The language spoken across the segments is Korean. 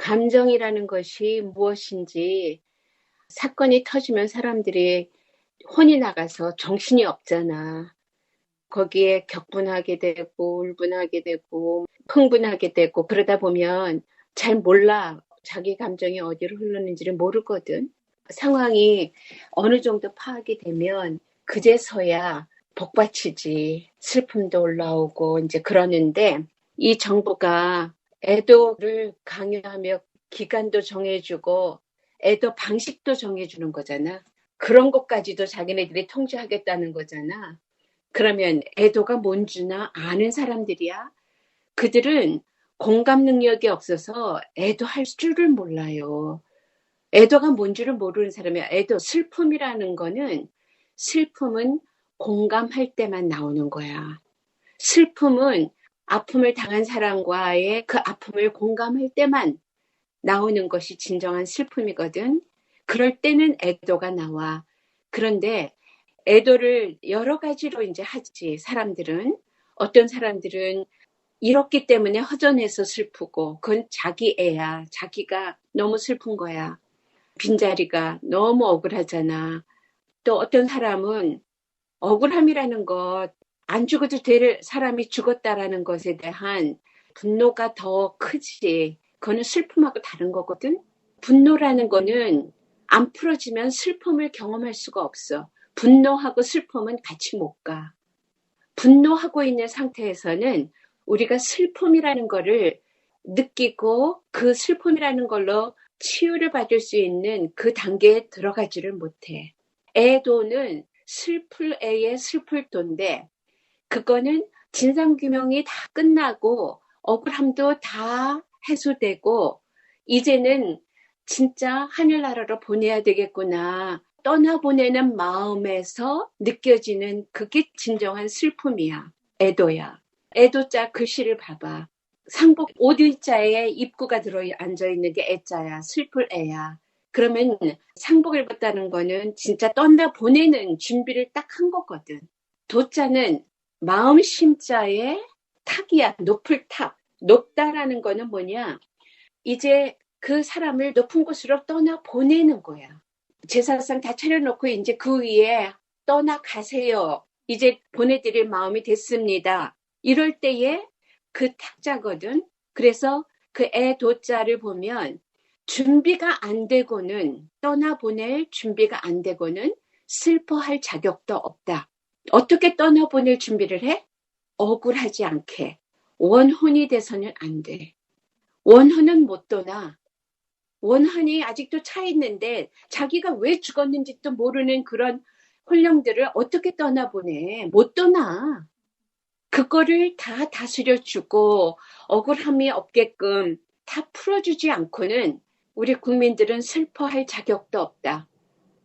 감정이라는 것이 무엇인지 사건이 터지면 사람들이 혼이 나가서 정신이 없잖아. 거기에 격분하게 되고 울분하게 되고 흥분하게 되고 그러다 보면 잘 몰라. 자기 감정이 어디로 흐르는지를 모르거든. 상황이 어느 정도 파악이 되면 그제서야 복받치지 슬픔도 올라오고 이제 그러는데 이 정부가 애도를 강요하며 기간도 정해주고 애도 방식도 정해주는 거잖아. 그런 것까지도 자기네들이 통제하겠다는 거잖아. 그러면 애도가 뭔지나 아는 사람들이야. 그들은 공감 능력이 없어서 애도할 줄을 몰라요. 애도가 뭔지를 모르는 사람이야. 애도 슬픔이라는 거는 슬픔은 공감할 때만 나오는 거야. 슬픔은 아픔을 당한 사람과의 그 아픔을 공감할 때만 나오는 것이 진정한 슬픔이거든. 그럴 때는 애도가 나와. 그런데 애도를 여러 가지로 이제 하지, 사람들은. 어떤 사람들은 이렇기 때문에 허전해서 슬프고, 그건 자기 애야. 자기가 너무 슬픈 거야. 빈자리가 너무 억울하잖아. 또 어떤 사람은 억울함이라는 것, 안 죽어도 될 사람이 죽었다라는 것에 대한 분노가 더 크지. 그거는 슬픔하고 다른 거거든. 분노라는 거는 안 풀어지면 슬픔을 경험할 수가 없어. 분노하고 슬픔은 같이 못 가. 분노하고 있는 상태에서는 우리가 슬픔이라는 거를 느끼고 그 슬픔이라는 걸로 치유를 받을 수 있는 그 단계에 들어가지를 못해. 애도는 슬플 애의 슬플 도인데 그거는 진상규명이 다 끝나고 억울함도 다 해소되고 이제는 진짜 하늘나라로 보내야 되겠구나. 떠나보내는 마음에서 느껴지는 그게 진정한 슬픔이야. 애도야. 애도자 글씨를 봐봐. 상복 오디자에 입구가 들어 앉아 있는 게 애자야. 슬플 애야. 그러면 상복을 입었다는 거는 진짜 떠나 보내는 준비를 딱 한 거거든. 도자는 마음 심자의 탁이야. 높을 탁. 높다라는 거는 뭐냐? 이제 그 사람을 높은 곳으로 떠나 보내는 거야. 제사상 다 차려놓고 이제 그 위에 떠나 가세요. 이제 보내드릴 마음이 됐습니다. 이럴 때에 그 탁자거든. 그래서 그 애 도자를 보면 준비가 안 되고는 떠나 보낼 준비가 안 되고는 슬퍼할 자격도 없다. 어떻게 떠나보낼 준비를 해? 억울하지 않게. 원혼이 돼서는 안 돼. 원혼은 못 떠나. 원혼이 아직도 차 있는데 자기가 왜 죽었는지도 모르는 그런 혼령들을 어떻게 떠나보내? 못 떠나. 그거를 다 다스려 주고 억울함이 없게끔 다 풀어주지 않고는 우리 국민들은 슬퍼할 자격도 없다.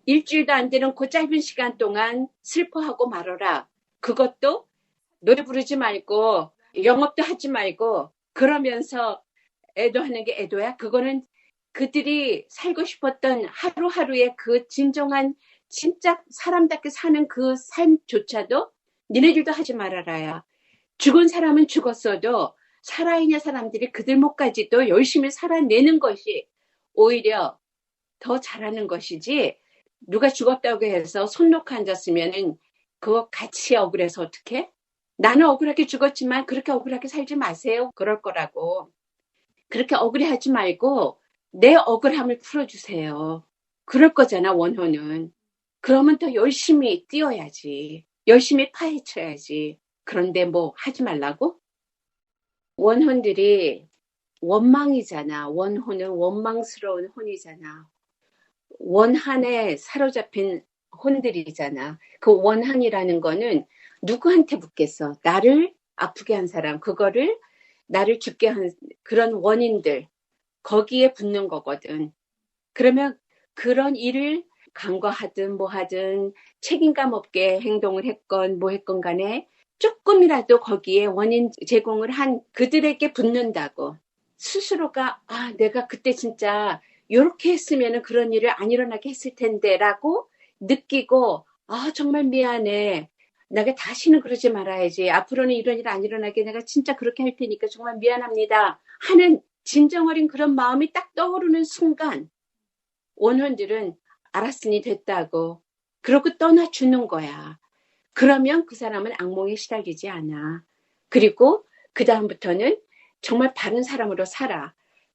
일주일도 안 되는 그 짧은 시간 동안 슬퍼하고 말아라. 그것도 노래 부르지 말고 영업도 하지 말고 그러면서 애도하는 게 애도야? 그거는 그들이 살고 싶었던 하루하루의 그 진정한 진짜 사람답게 사는 그 삶조차도 니네들도 하지 말아라야. 죽은 사람은 죽었어도 살아있는 사람들이 그들 목까지도 열심히 살아내는 것이 오히려 더 잘하는 것이지 누가 죽었다고 해서 손 놓고 앉았으면은 그거 같이 억울해서 어떻게? 나는 억울하게 죽었지만 그렇게 억울하게 살지 마세요. 그럴 거라고. 그렇게 억울해하지 말고 내 억울함을 풀어주세요. 그럴 거잖아, 원호는. 그러면 더 열심히 뛰어야지. 열심히 파헤쳐야지. 그런데 뭐 하지 말라고? 원혼들이 원망이잖아. 원혼은 원망스러운 혼이잖아. 원한에 사로잡힌 혼들이잖아. 그 원한이라는 거는 누구한테 붙겠어? 나를 아프게 한 사람, 그거를 나를 죽게 한 그런 원인들, 거기에 붙는 거거든. 그러면 그런 일을 간과하든 뭐 하든 책임감 없게 행동을 했건 뭐 했건 간에 조금이라도 거기에 원인 제공을 한 그들에게 붙는다고. 스스로가 아 내가 그때 진짜 이렇게 했으면 그런 일을 안 일어나게 했을 텐데라고 느끼고 아 정말 미안해 내가 다시는 그러지 말아야지 앞으로는 이런 일 안 일어나게 내가 진짜 그렇게 할 테니까 정말 미안합니다 하는 진정 어린 그런 마음이 딱 떠오르는 순간 원혼들은 알았으니 됐다고 그러고 떠나주는 거야. 그러면 그 사람은 악몽에 시달리지 않아. 그리고 그 다음부터는 정말 바른 사람으로 살아.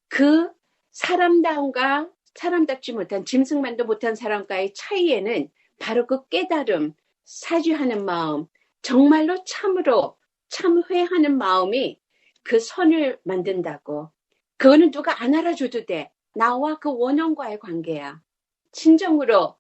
그 사람다움과 사람답지 못한 짐승만도 못한 사람과의 차이에는 바로 그 깨달음, 사죄하는 마음, 정말로 참으로 참회하는 마음이 그 선을 만든다고. 그거는 누가 안 알아줘도 돼. 나와 그 원형과의 관계야. 진정으로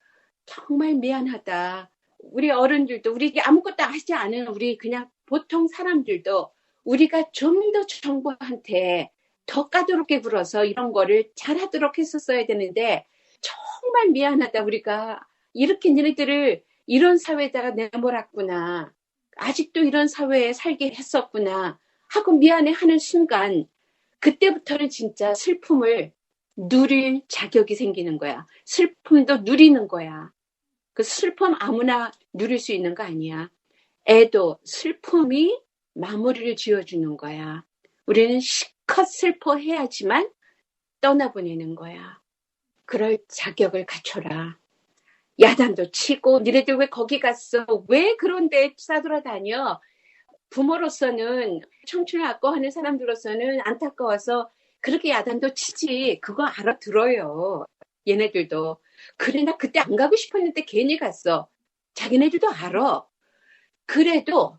정말 미안하다. 우리 어른들도 우리 아무것도 하지 않은 우리 그냥 보통 사람들도 우리가 좀 더 정부한테 더 까다롭게 굴어서 이런 거를 잘하도록 했었어야 되는데 정말 미안하다 우리가. 이렇게 너희들을 이런 사회에다가 내몰았구나. 아직도 이런 사회에 살게 했었구나 하고 미안해 하는 순간 그때부터는 진짜 슬픔을 누릴 자격이 생기는 거야. 슬픔도 누리는 거야. 그 슬픔 아무나 누릴 수 있는 거 아니야. 애도 슬픔이 마무리를 지어주는 거야. 우리는 실컷 슬퍼해야지만 떠나보내는 거야. 그럴 자격을 갖춰라. 야단도 치고 니네들 왜 거기 갔어? 왜 그런 데 싸돌아다녀? 부모로서는 청춘을 아까워하는 사람들로서는 안타까워서 그렇게 야단도 치지. 그거 알아들어요. 얘네들도. 그래 나 그때 안 가고 싶었는데 괜히 갔어. 자기네들도 알아. 그래도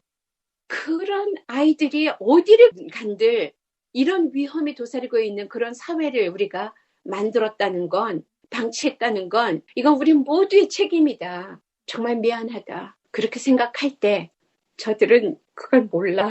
그런 아이들이 어디를 간들 이런 위험이 도사리고 있는 그런 사회를 우리가 만들었다는 건 방치했다는 건 이건 우리 모두의 책임이다. 정말 미안하다. 그렇게 생각할 때 저들은 그걸 몰라.